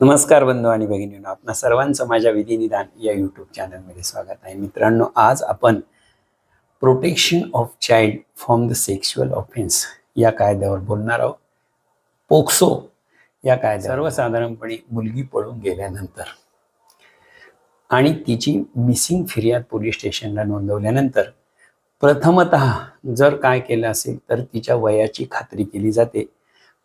नमस्कार बंधू आणि भगिनींनो आपणा सर्वांचं माझ्या विधिनिदान या यूट्यूब चॅनलमध्ये स्वागत आहे. मित्रांनो आज आपण protection of child from the sexual offence या कायद्यावर बोलणार आहोत. पोक्सो या कायद्या सर्वसाधारणपणे मुलगी पळून गेल्यानंतर आणि तिची मिसिंग फिर्याद पोलीस स्टेशनला नोंदवल्यानंतर प्रथमत जर काय केलं असेल तर तिच्या वयाची खात्री केली जाते.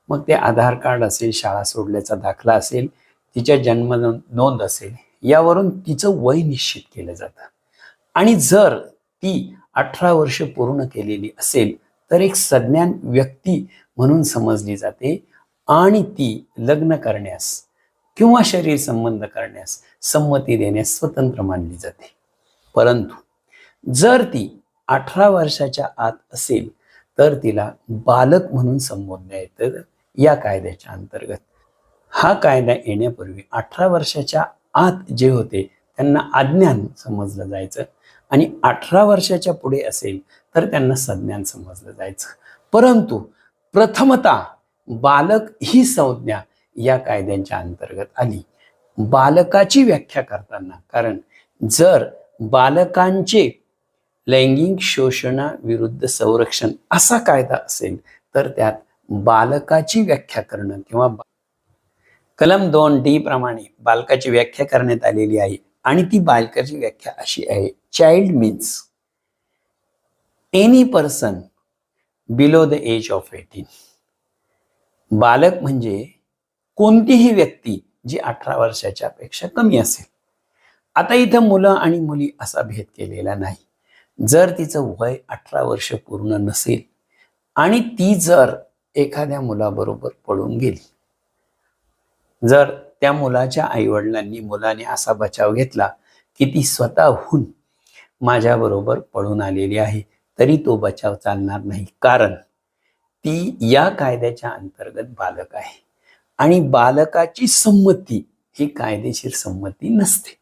मग ते आधार कार्ड असेल शाळा सोडल्याचा दाखला असेल तिच्या जन्म नोंद असेल यावरून तिचं वय निश्चित केलं जातं. आणि जर ती अठरा वर्ष पूर्ण केलेली असेल तर एक सज्ञान व्यक्ती म्हणून समजली जाते आणि ती लग्न करण्यास किंवा शरीर संबंध करण्यास संमती देण्यास स्वतंत्र मानली जाते. परंतु जर ती अठरा वर्षाच्या आत असेल तर तिला बालक म्हणून संबोधण्यात येतं या कायद्याच्या अंतर्गत. हा कायदा येण्यापूर्वी अठरा वर्षाच्या आत जे होते त्यांना अज्ञान समजलं जायचं. आणि अठरा वर्षाच्या पुढे असेल तर त्यांना सज्ञान समजलं जायचं. परंतु प्रथमता बालक ही संज्ञा या कायद्यांच्या अंतर्गत आली. बालकाची व्याख्या करताना कारण जर बालकांचे लैंगिक शोषणाविरुद्ध संरक्षण असा कायदा असेल तर त्यात बालकाची व्याख्या करणं किंवा बा- कलम दोन डी प्रमाणे बालकाची व्याख्या करण्यात आलेली आहे आणि ती बालकाची व्याख्या अशी आहे child means any person below the age of eighteen बालक म्हणजे कोणतीही व्यक्ती जी अठरा वर्षाच्या पेक्षा कमी असेल. आता इथं मुलं आणि मुली असा भेद केलेला नाही. जर तिचं वय अठरा वर्ष पूर्ण नसेल आणि ती जर एखाद्या मुलाबरोबर पळून गेली जर त्या मुलाच्या आईवडिलांनी मुलाने असा बचाव घेतला की ती स्वतःहून माझ्याबरोबर पळून आलेली आहे तरी तो बचाव चालणार नाही. कारण ती या कायद्याच्या अंतर्गत बालक आहे. आणि बालकाची संमती ही कायदेशीर संमती नसते.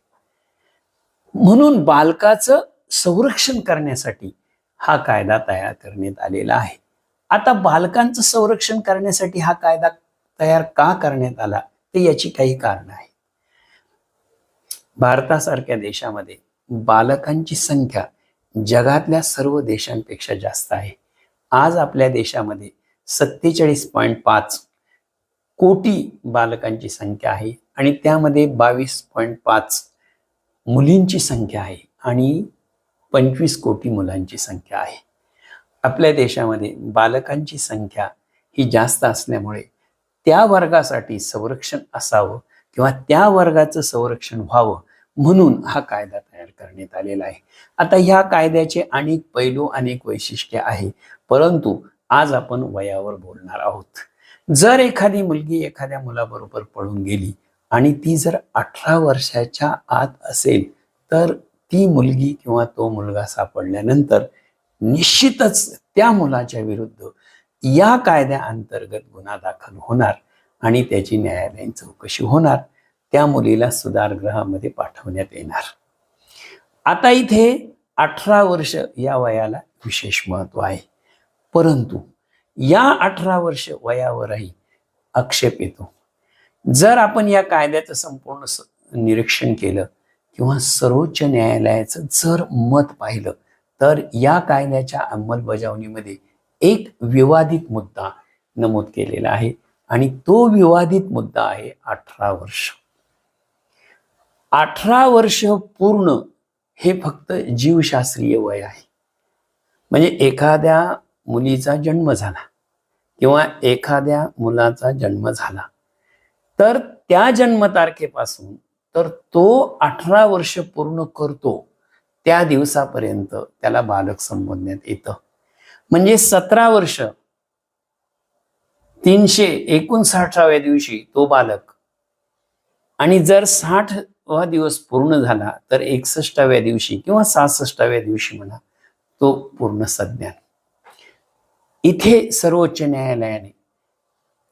म्हणून बालकाचं संरक्षण करण्यासाठी हा कायदा तयार करण्यात आलेला आहे. आता बालकांचं संरक्षण करण्यासाठी हा कायदा तयार का करण्यात आला? ते याची काही कारण आहे भारतासारख्या देशामध्ये बालकांची संख्या जगातल्या सर्व देशांपेक्षा जास्त आहे. आज आपल्या देशामध्ये सत्तेचाळीस पॉईंट पाच कोटी बालकांची संख्या आहे आणि त्यामध्ये बावीस पॉईंट पाच मुलींची संख्या आहे आणि पंचवीस कोटी मुलांची संख्या आहे. आपल्या देशामध्ये बालकांची संख्या ही जास्त असल्यामुळे त्या वर्गासाठी संरक्षण असावं किंवा त्या वर्गाचं संरक्षण व्हावं म्हणून हा कायदा तयार करण्यात आलेला आहे. आता ह्या कायद्याचे अनेक पैलू अनेक वैशिष्ट्य आहे. परंतु आज आपण वयावर बोलणार आहोत. जर एखादी मुलगी एखाद्या मुलाबरोबर पळून गेली आणि ती जर अठरा वर्षाच्या आत असेल तर ती मुलगी किंवा तो मुलगा सापडल्यानंतर निश्चितच त्या मुलाच्या विरुद्ध या कायद्या अंतर्गत गुन्हा दाखल होणार आणि त्याची न्यायालयीन चौकशी होणार. त्या मुलीला सुधारगृहामध्ये पाठवण्यात येणार. आता इथे अठरा वर्ष या वयाला विशेष महत्त्व आहे. परंतु या अठरा वर्ष वयावरही आक्षेप येतो. जर आपण या कायद्याचं संपूर्ण निरीक्षण केलं किंवा सर्वोच्च न्यायालयाचं जर मत पाहिलं तर या कायद्याच्या अंमलबजावणीमध्ये एक विवादित मुद्दा नमूद केलेला आहे आणि तो विवादित मुद्दा आहे अठरा वर्ष. अठरा वर्ष पूर्ण हे फक्त जीवशास्त्रीय वय आहे. म्हणजे एखाद्या मुलीचा जन्म झाला किंवा एखाद्या मुलाचा जन्म झाला तर त्या जन्मतारखेपासून तर तो अठरा वर्ष पूर्ण करतो त्या दिवसापर्यंत त्याला बालक संबोधण्यात येतं. म्हणजे सतरा वर्ष. तीनशे एकोणसाठाव्या दिवशी तो बालक. आणि जर साठवा दिवस पूर्ण झाला तर एकसष्टाव्या दिवशी किंवा सहासष्टाव्या दिवशी म्हणा तो पूर्ण सज्ञान इथे सर्वोच्च न्यायालयाने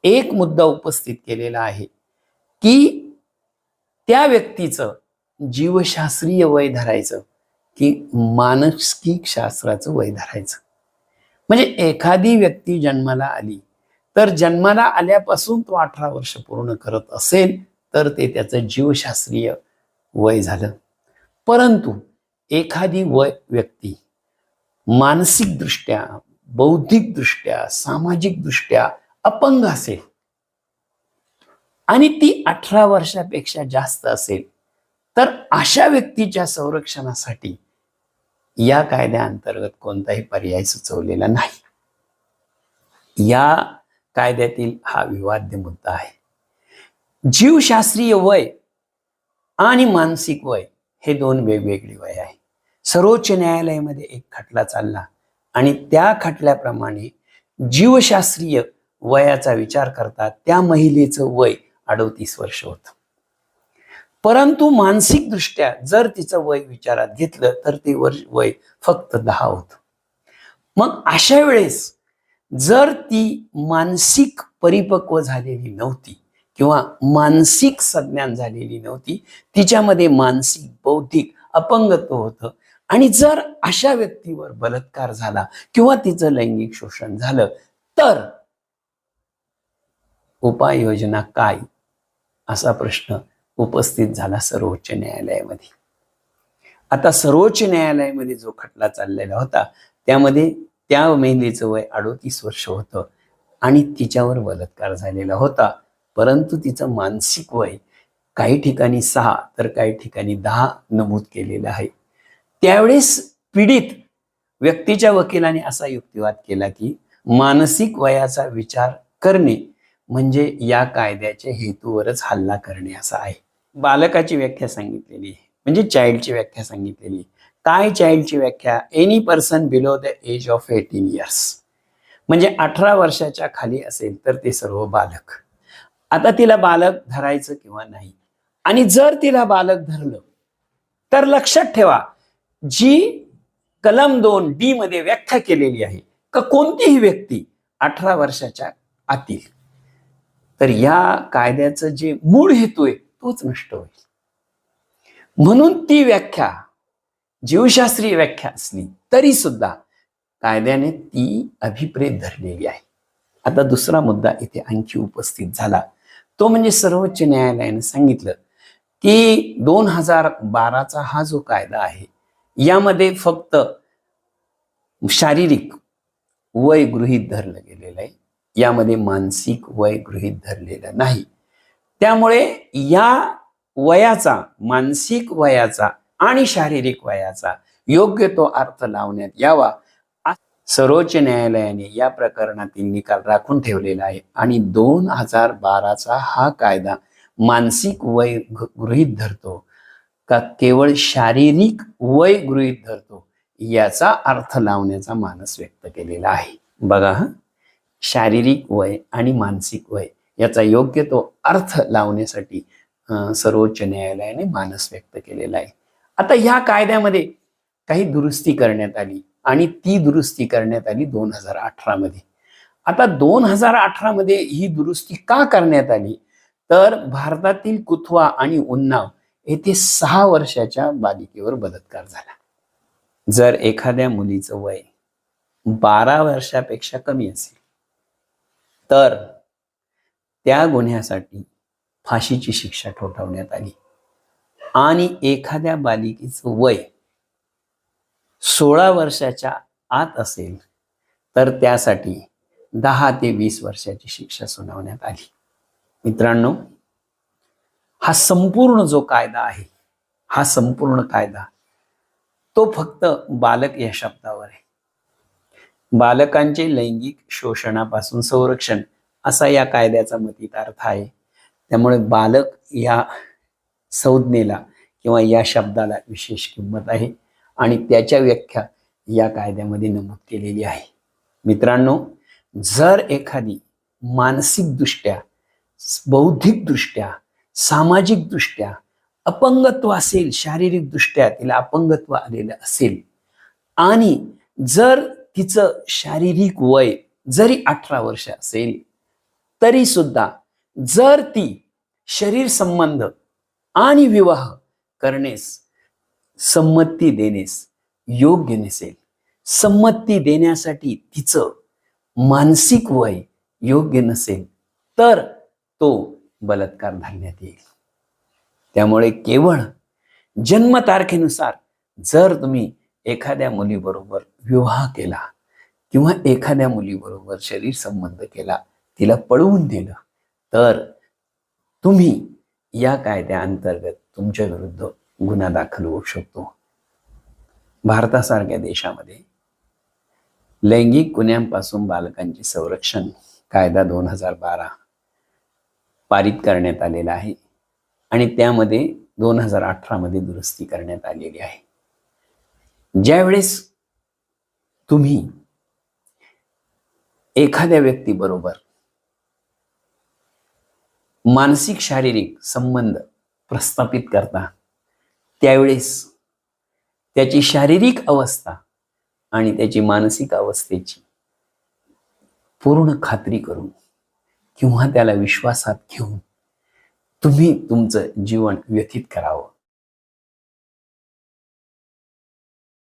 एक मुद्दा उपस्थित केलेला आहे की त्या व्यक्तीचं जीवशास्त्रीय वय धरायचं की मानसिक शास्त्राचं वय धरायचं. म्हणजे एखादी व्यक्ती जन्माला आली तर जन्माला आल्यापासून तो अठरा वर्ष पूर्ण करत असेल तर ते त्याचं जीवशास्त्रीय वय झालं. परंतु एखादी वय व्यक्ती मानसिकदृष्ट्या बौद्धिकदृष्ट्या सामाजिकदृष्ट्या अपंग असेल आणि ती अठरा वर्षापेक्षा जास्त असेल तर अशा व्यक्तीच्या संरक्षणासाठी या कायद्याअंतर्गत कोणताही पर्याय सुचवलेला नाही. या कायद्यातील हा विवाद्य मुद्दा आहे. जीवशास्त्रीय वय आणि मानसिक वय हे दोन वेगवेगळी वय आहे. सर्वोच्च न्यायालयामध्ये एक खटला चालला आणि त्या खटल्याप्रमाणे जीवशास्त्रीय वयाचा विचार करता त्या महिलेचं वय अडोतीस वर्ष होतं. परंतु मानसिकदृष्ट्या जर तिचं वय विचारात घेतलं तर ते वर्ष वय फक्त दहा होतं. मग अशा वेळेस जर ती मानसिक परिपक्व झालेली नव्हती किंवा मानसिक संज्ञान झालेली नव्हती तिच्यामध्ये मानसिक बौद्धिक अपंगत्व होतं. आणि जर अशा व्यक्तीवर बलात्कार झाला किंवा तिचं लैंगिक शोषण झालं तर उपाययोजना काय? असा प्रश्न उपस्थित झाला सर्वोच्च न्यायालयामध्ये. आता सर्वोच्च न्यायालयामध्ये जो खटला चाललेला होता त्यामध्ये त्या महिलेचं वय अडोतीस वर्ष होतं आणि तिच्यावर बलात्कार झालेला होता. परंतु तिचं मानसिक वय काही ठिकाणी सहा तर काही ठिकाणी दहा नमूद केलेलं आहे. त्यावेळेस पीडित व्यक्तीच्या वकिलाने असा युक्तिवाद केला की मानसिक वयाचा विचार करणे म्हणजे या कायद्याच्या हेतूवरच हल्ला करणे असा आहे. बालकाची व्याख्या सांगितलेली आहे. म्हणजे चाइल्डची व्याख्या सांगितलेली आहे. काय चाइल्डची व्याख्या? Any person below the age of eighteen years म्हणजे अठरा वर्षाच्या खाली असेल तर ते सर्व बालक. आता तिला बालक धरायचं किंवा नाही. आणि जर तिला बालक धरलं तर लक्षात ठेवा जी कलम दोन डी मध्ये व्याख्या केलेली आहे का कोणतीही व्यक्ती अठरा वर्षाच्या आतील. तर या कायद्याचं जे मूळ हेतू आहे तोच नष्ट होईल. म्हणून ती व्याख्या जीवशास्त्रीय व्याख्या असली तरी सुद्धा कायद्याने ती अभिप्रेत धरलेली आहे. आता दुसरा मुद्दा इथे आणखी उपस्थित झाला. तो म्हणजे सर्वोच्च न्यायालयाने सांगितलं की दोन हजार बाराचा हा जो कायदा आहे यामध्ये फक्त शारीरिक वय गृहीत धरलं गेलेलं आहे. यामध्ये मानसिक वय गृहीत धरलेलं नाही. त्यामुळे या वयाचा मानसिक वयाचा आणि शारीरिक वयाचा योग्य तो अर्थ लावण्यात यावा. सर्वोच्च न्यायालयाने या प्रकरणातील निकाल राखून ठेवलेला आहे. आणि दोन हजार बाराचा हा कायदा मानसिक वय गृहीत धरतो. का केवळ शारीरिक वय गृहीत धरतो याचा अर्थ लावण्याचा मानस व्यक्त केलेला आहे. बघा शारीरिक वय आणि मानसिक वय. याचा योग्य तो अर्थ लावण्यासाठी सर्वोच्च न्यायालयाने मानस व्यक्त केलेला आहे. आता ह्या कायद्यामध्ये काही दुरुस्ती करण्यात आली आणि ती दुरुस्ती करण्यात आली दोन हजार अठरा मध्ये. आता दोन हजार अठरा मध्ये ही दुरुस्ती का करण्यात आली? तर भारतातील कुथवा आणि उन्नाव येथे सहा वर्षाच्या बालिकेवर बलात्कार झाला. जर एखाद्या मुलीचं वय बारा वर्षापेक्षा कमी असेल तर त्या गुन्ह्यासाठी फाशीची शिक्षा ठोठावण्यात आली. आणि एखाद्या बालिकेचं वय सोळा वर्षाच्या आत असेल तर त्यासाठी दहा ते वीस वर्षाची शिक्षा सुनावण्यात आली. मित्रांनो हा संपूर्ण जो कायदा आहे हा संपूर्ण कायदा तो फक्त बालक या शब्दावर आहे. बालकांचे लैंगिक शोषणापासून संरक्षण असा या कायद्याचा मतीत अर्थ आहे. त्यामुळे बालक या संज्ञेला किंवा या शब्दाला विशेष किंमत आहे आणि त्याच्या व्याख्या या कायद्यामध्ये नमूद केलेली आहे. मित्रांनो जर एखादी मानसिकदृष्ट्या बौद्धिकदृष्ट्या सामाजिकदृष्ट्या अपंगत्व असेल शारीरिकदृष्ट्या तिला अपंगत्व आलेलं असेल आणि जर तिचं शारीरिक वय जरी अठरा वर्ष असेल तरी सुद्धा जर ती शरीर संबंध आणि विवाह करण्यास संमती देण्यास योग्य नसेल संमती देण्यासाठी तिचं मानसिक वय योग्य नसेल तर तो बलात्कार धरण्यात येईल. त्यामुळे केवळ जन्मतारखेनुसार जर तुम्ही एखाद्या मुलीबरोबर विवाह केला किंवा एखाद्या मुलीबरोबर शरीर संबंध केला तिला पळवून दिलं. तर तुम्ही या कायद्याअंतर्गत तुमच्या विरुद्ध गुन्हा दाखल होऊ शकतो. भारतासारख्या देशामध्ये लैंगिक गुन्ह्यांपासून बालकांचे संरक्षण कायदा दोन हजार बारा पारित करण्यात आलेला आहे आणि त्यामध्ये दोन हजार अठरामध्ये दुरुस्ती करण्यात आलेली आहे. ज्यावेळेस तुम्ही एखाद्या व्यक्तीबरोबर मानसिक शारीरिक संबंध प्रस्थापित करता. त्यावेळेस त्याची शारीरिक अवस्था आणि त्याची मानसिक अवस्थेची पूर्ण खात्री करून किंवा त्याला विश्वासात घेऊन तुम्ही तुमचं जीवन व्यतीत करावं.